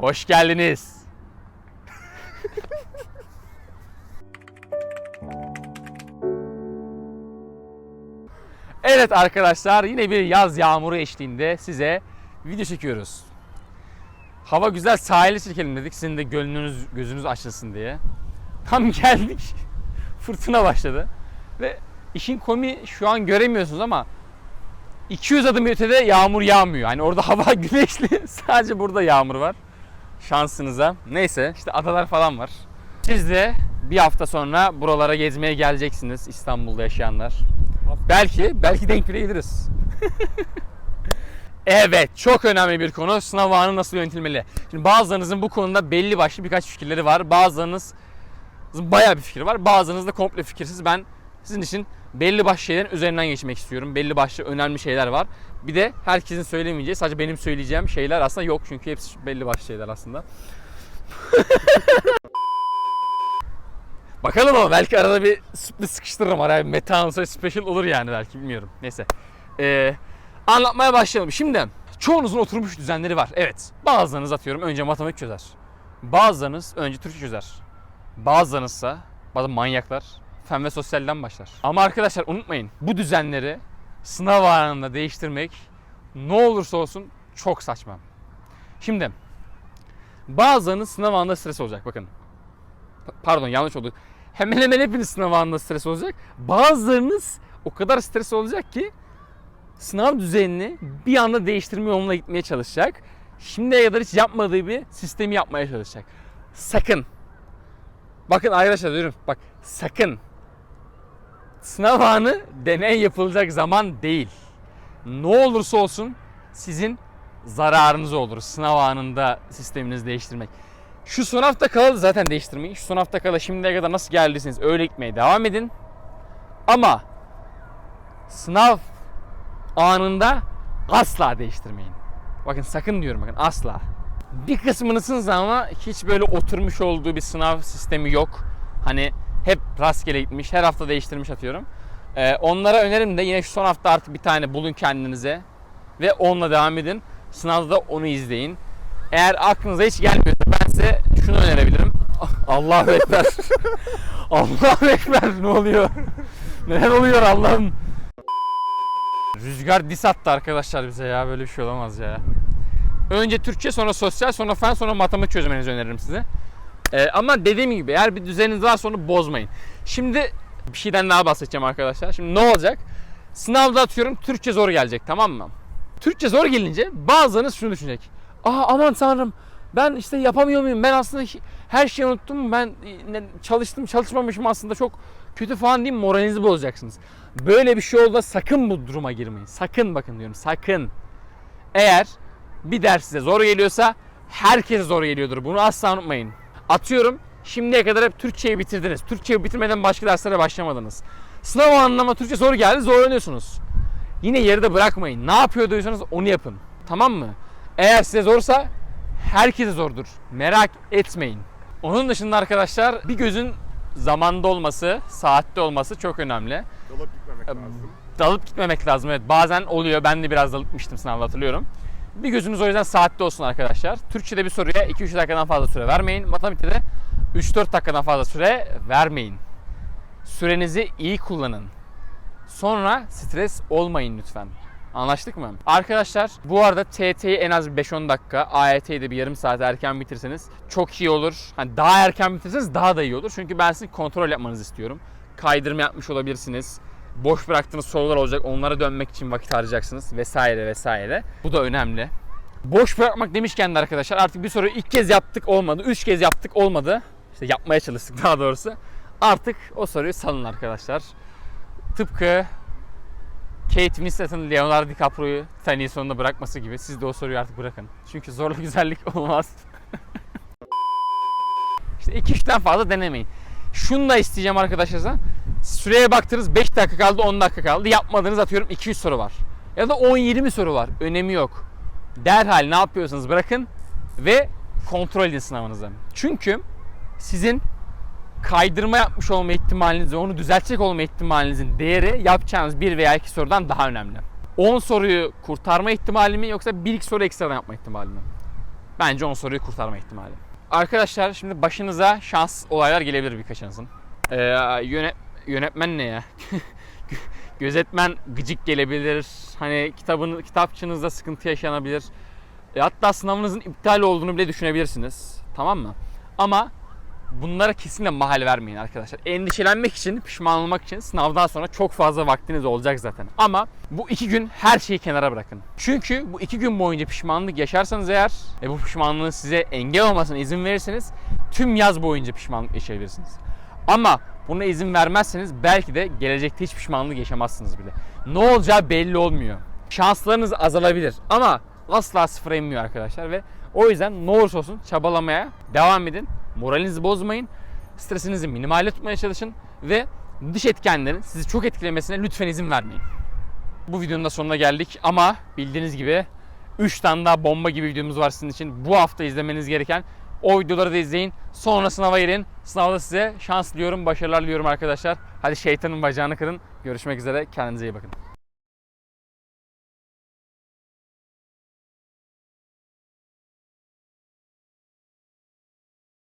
Hoş geldiniz. evet arkadaşlar yine bir yaz yağmuru eşliğinde size video çekiyoruz. Hava güzel sahile çekelim dedik sizin de gönlünüz gözünüz açılsın diye. Tam geldik fırtına başladı ve işin komi şu an göremiyorsunuz ama 200 adım ötede yağmur yağmıyor. Hani orada hava güneşli sadece burada yağmur var şansınıza. Neyse işte adalar falan var. Siz de bir hafta sonra buralara gezmeye geleceksiniz İstanbul'da yaşayanlar. Belki, belki denk bile geliriz. evet, çok önemli bir konu. Sınav anı nasıl yönetilmeli? Şimdi bazılarınızın bu konuda belli başlı birkaç fikirleri var. Bazılarınız bayağı bir fikir var. Bazılarınız da komple fikirsiz. Ben sizin için belli başlı şeylerin üzerinden geçmek istiyorum. Belli başlı önemli şeyler var. Bir de herkesin söylemeyeceği, sadece benim söyleyeceğim şeyler aslında yok. Çünkü hepsi belli başlı şeyler aslında. Bakalım ama belki arada bir sürpriz sıkıştırırım araya. Bir sonra special olur yani belki bilmiyorum. Neyse. Ee, anlatmaya başlayalım. Şimdi çoğunuzun oturmuş düzenleri var. Evet. Bazılarınız atıyorum önce matematik çözer. Bazılarınız önce Türkçe çözer. Bazılarınızsa bazı manyaklar fen ve sosyalden başlar. Ama arkadaşlar unutmayın bu düzenleri sınav anında değiştirmek ne olursa olsun çok saçma. Şimdi bazılarınız sınav anında stres olacak bakın. Pa- Pardon yanlış oldu. Hemen hemen hepiniz sınav anında stres olacak. Bazılarınız o kadar stres olacak ki sınav düzenini bir anda değiştirme yoluna gitmeye çalışacak. Şimdiye kadar hiç yapmadığı bir sistemi yapmaya çalışacak. Sakın. Bakın arkadaşlar diyorum bak sakın sınav anı deney yapılacak zaman değil. Ne olursa olsun sizin zararınız olur sınav anında sisteminizi değiştirmek. Şu son hafta kala zaten değiştirmeyin. Şu son hafta kala şimdiye kadar nasıl geldiyseniz öyle gitmeye devam edin. Ama sınav anında asla değiştirmeyin. Bakın sakın diyorum bakın asla. Bir kısmınızın ama hiç böyle oturmuş olduğu bir sınav sistemi yok. Hani hep rastgele gitmiş, her hafta değiştirmiş atıyorum. Ee, onlara önerim de yine şu son hafta artık bir tane bulun kendinize ve onunla devam edin. Sınavda da onu izleyin. Eğer aklınıza hiç gelmiyorsa ben size şunu önerebilirim. Allahu Ekber. Allahu Ekber ne oluyor? Neler oluyor Allah'ım? Rüzgar dis attı arkadaşlar bize ya böyle bir şey olamaz ya. Önce Türkçe sonra sosyal sonra fen sonra matematik çözmenizi öneririm size. Ee, ama dediğim gibi eğer bir düzeniniz varsa onu bozmayın. Şimdi bir şeyden daha bahsedeceğim arkadaşlar. Şimdi ne olacak? Sınavda atıyorum Türkçe zor gelecek tamam mı? Türkçe zor gelince bazılarınız şunu düşünecek. Aa aman tanrım ben işte yapamıyor muyum? Ben aslında her şeyi unuttum. Ben e, çalıştım çalışmamışım aslında çok kötü falan diyeyim moralinizi bozacaksınız. Böyle bir şey olduğunda sakın bu duruma girmeyin. Sakın bakın diyorum sakın. Eğer bir ders size zor geliyorsa herkese zor geliyordur. Bunu asla unutmayın. Atıyorum şimdiye kadar hep Türkçeyi bitirdiniz. Türkçeyi bitirmeden başka derslere başlamadınız. Sınav anlamda Türkçe soru geldi zorlanıyorsunuz. Yine yarıda bırakmayın. Ne yapıyorduysanız onu yapın. Tamam mı? Eğer size zorsa herkese zordur. Merak etmeyin. Onun dışında arkadaşlar bir gözün zamanda olması, saatte olması çok önemli. Dalıp gitmemek lazım. Dalıp gitmemek lazım. Evet bazen oluyor. Ben de biraz dalıp gitmiştim sınavda hatırlıyorum. Bir gözünüz o yüzden saatte olsun arkadaşlar. Türkçe'de bir soruya 2-3 dakikadan fazla süre vermeyin. Matematikte de 3-4 dakikadan fazla süre vermeyin. Sürenizi iyi kullanın. Sonra stres olmayın lütfen. Anlaştık mı? Arkadaşlar bu arada TT'yi en az 5-10 dakika, AYT'yi de bir yarım saat erken bitirseniz çok iyi olur. Hani daha erken bitirseniz daha da iyi olur. Çünkü ben sizin kontrol yapmanızı istiyorum. Kaydırma yapmış olabilirsiniz. Boş bıraktığınız sorular olacak. Onlara dönmek için vakit harcayacaksınız vesaire vesaire. Bu da önemli. Boş bırakmak demişken de arkadaşlar artık bir soruyu ilk kez yaptık olmadı. Üç kez yaptık olmadı. İşte yapmaya çalıştık daha doğrusu. Artık o soruyu salın arkadaşlar. Tıpkı Kate Winslet'ın Leonardo DiCaprio'yu Titanic'in sonunda bırakması gibi siz de o soruyu artık bırakın. Çünkü zorla güzellik olmaz. işte 2-3'ten fazla denemeyin. Şunu da isteyeceğim arkadaşlar. Süreye baktınız 5 dakika kaldı 10 dakika kaldı. Yapmadığınız atıyorum 200 soru var. Ya da 10-20 soru var. Önemi yok. Derhal ne yapıyorsanız bırakın ve kontrol edin sınavınızı. Çünkü sizin kaydırma yapmış olma ihtimaliniz ve onu düzeltecek olma ihtimalinizin değeri yapacağınız bir veya iki sorudan daha önemli. 10 soruyu kurtarma ihtimali mi yoksa bir iki soru ekstradan yapma ihtimali mi? bence 10 soruyu kurtarma ihtimali. Arkadaşlar şimdi başınıza şans olaylar gelebilir birkaçınızın. Ee, yönet, yönetmen ne ya? Gözetmen gıcık gelebilir. Hani kitabın kitapçınızda sıkıntı yaşanabilir. E, hatta sınavınızın iptal olduğunu bile düşünebilirsiniz. Tamam mı? Ama bunlara kesinlikle mahal vermeyin arkadaşlar. Endişelenmek için, pişman olmak için sınavdan sonra çok fazla vaktiniz olacak zaten. Ama bu iki gün her şeyi kenara bırakın. Çünkü bu iki gün boyunca pişmanlık yaşarsanız eğer ve bu pişmanlığın size engel olmasına izin verirseniz tüm yaz boyunca pişmanlık yaşayabilirsiniz. Ama buna izin vermezseniz belki de gelecekte hiç pişmanlık yaşamazsınız bile. Ne olacağı belli olmuyor. Şanslarınız azalabilir ama asla sıfıra inmiyor arkadaşlar ve o yüzden ne olursa olsun çabalamaya devam edin. Moralinizi bozmayın. Stresinizi minimalde tutmaya çalışın ve dış etkenlerin sizi çok etkilemesine lütfen izin vermeyin. Bu videonun da sonuna geldik ama bildiğiniz gibi 3 tane daha bomba gibi videomuz var sizin için. Bu hafta izlemeniz gereken o videoları da izleyin. Sonra sınava girin. Sınavda size şans diliyorum, başarılar diliyorum arkadaşlar. Hadi şeytanın bacağını kırın. Görüşmek üzere. Kendinize iyi bakın.